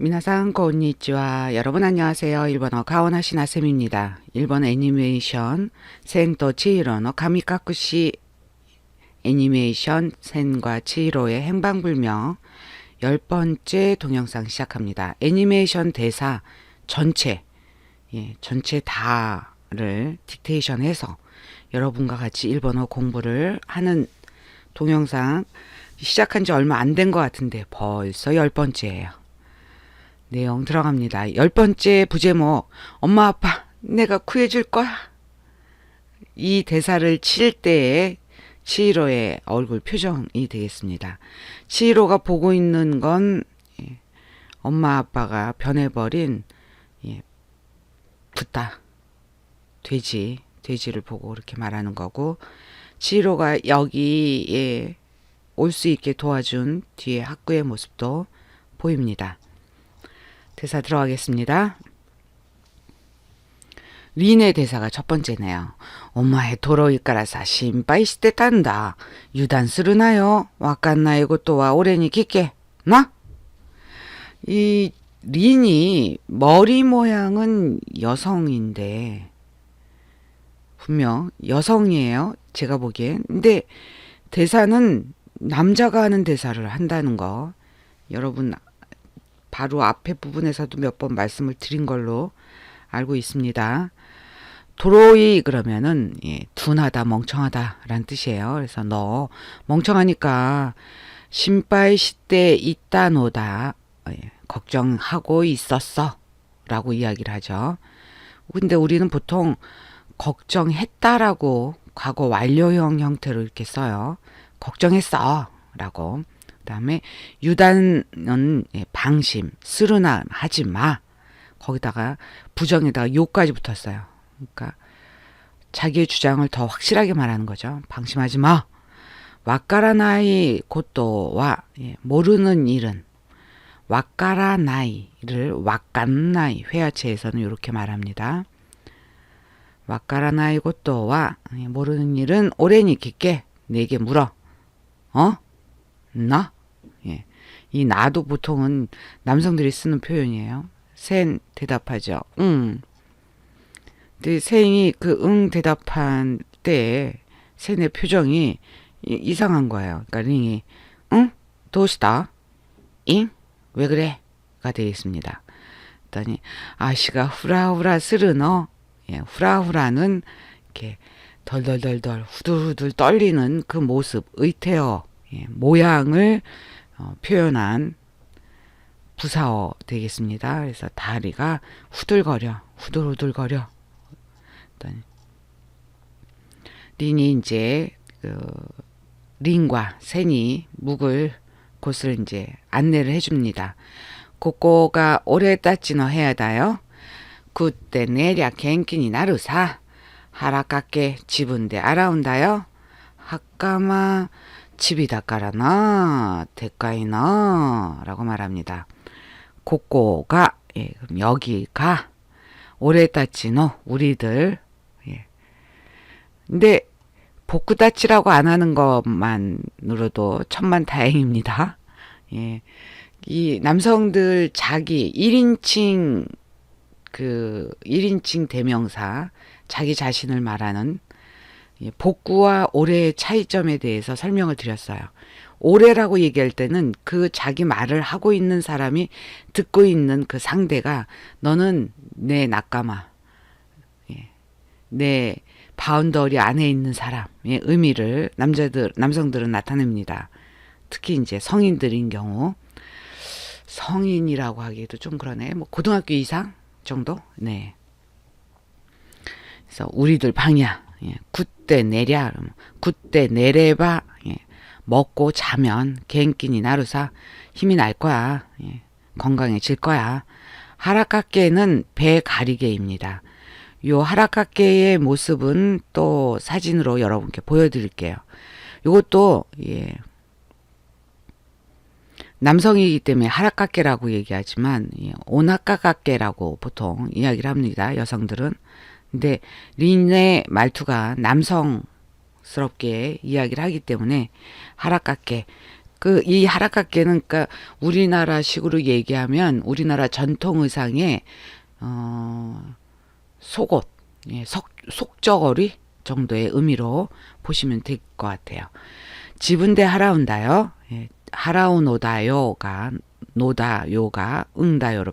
미나상 고니치와 여러분 안녕하세요. 일본어 가오나시나 쌤입니다. 일본 애니메이션 센또 치히로노 가미카쿠시 애니메이션 센과 치히로의 행방불명 열 번째 동영상 시작합니다. 애니메이션 대사 전체 예, 전체 다를 딕테이션해서 여러분과 같이 일본어 공부를 하는 동영상 시작한 지 얼마 안 된 것 같은데 벌써 열 번째예요. 내용 들어갑니다. 열 번째 부제목 엄마 아빠 내가 구해줄 거야. 이 대사를 칠 때의 치히로의 얼굴 표정이 되겠습니다. 치히로가 보고 있는 건 예, 엄마 아빠가 변해버린 예, 붓다 돼지 돼지를 보고 이렇게 말하는 거고 치히로가 여기에 올 수 있게 도와준 뒤에 학구의 모습도 보입니다. 대사 들어가겠습니다. 린의 대사가 첫 번째네요. 엄마의 도로이까라사 신바이시대 탄다. 유단스르나요. 와깐나 이것도와 오래니 깊게. 나? 이 린이 머리 모양은 여성인데 분명 여성이에요. 제가 보기엔. 근데 대사는 남자가 하는 대사를 한다는 거 여러분 바로 앞에 부분에서도 몇 번 말씀을 드린 걸로 알고 있습니다. 도로이 그러면은 예, 둔하다 멍청하다라는 뜻이에요. 그래서 너 멍청하니까 신바이 시대 있다노다 예, 걱정하고 있었어라고 이야기를 하죠. 근데 우리는 보통 걱정했다라고 과거 완료형 형태로 이렇게 써요. 걱정했어라고. 그다음에 유단은 예, 방심, 쓰르나 하지 마. 거기다가 부정에다가 요까지 붙었어요. 그러니까 자기의 주장을 더 확실하게 말하는 거죠. 방심하지 마. 와까라나이 고토와 예, 모르는 일은 와까라나이를 와깐나이 회화체에서는 이렇게 말합니다. 와까라나이 고토와 예, 모르는 일은 오래니 깊게 내게 물어. 어? 나? 예. 이 나도 보통은 남성들이 쓰는 표현이에요. 센 대답하죠. 응. 근데 센이 그 응 대답한 때 센의 표정이 이- 이 상한 거예요. 그러니까 링이 응? 도시다? 잉? 왜 그래? 가 되겠습니다. 그랬더니 아씨가 후라후라 쓰르너 예, 후라후라는 이렇게 덜덜덜덜 후들후들 떨리는 그 모습 의태어 예, 모양을 어, 표현한 부사어 되겠습니다. 그래서 다리가 후들거려, 후들후들거려. 린이 이제 그 린과 센이 묵을 곳을 이제 안내를 해줍니다. 고코가 오래 따지너 해야 다요. 그때 내랴 갱kin이 나르사 하라깎게 집은데 알아온다요. 학가마 집이다 까라나 대가이나 라고 말합니다. 고꼬가 예, 그럼 여기가 오래따치노 우리들 예. 근데 복구따치라고 안 하는 것만으로도 천만 다행입니다. 예. 이 남성들 자기 1인칭 그 1인칭 대명사 자기 자신을 말하는 예, 복구와 올해의 차이점에 대해서 설명을 드렸어요. 올해라고 얘기할 때는 그 자기 말을 하고 있는 사람이 듣고 있는 그 상대가 너는 내 낙가마, 예, 내 바운더리 안에 있는 사람의 의미를 남자들, 남성들은 나타냅니다. 특히 이제 성인들인 경우 성인이라고 하기에도 좀 그러네. 뭐 고등학교 이상 정도? 네. 그래서 우리들 방이야. 예, 굿대 내랴. 굿대 내래봐. 예, 먹고 자면 갱끼니 나루사 힘이 날 거야. 예, 건강해질 거야. 하라카케는 배 가리개입니다. 요 하라카케의 모습은 또 사진으로 여러분께 보여드릴게요. 요것도 예, 남성이기 때문에 하라카케라고 얘기하지만 예, 오나카카케라고 보통 이야기를 합니다. 여성들은. 근데 린의 말투가 남성스럽게 이야기를 하기 때문에 하라카케 그이 하라카케는 그러니까 우리나라식으로 얘기하면 우리나라 전통 의상의 어 속옷, 예, 속 속저고리 정도의 의미로 보시면 될 것 같아요. 지분대 하라운다요. 예, 하라우노다요가 노다요가 응다요로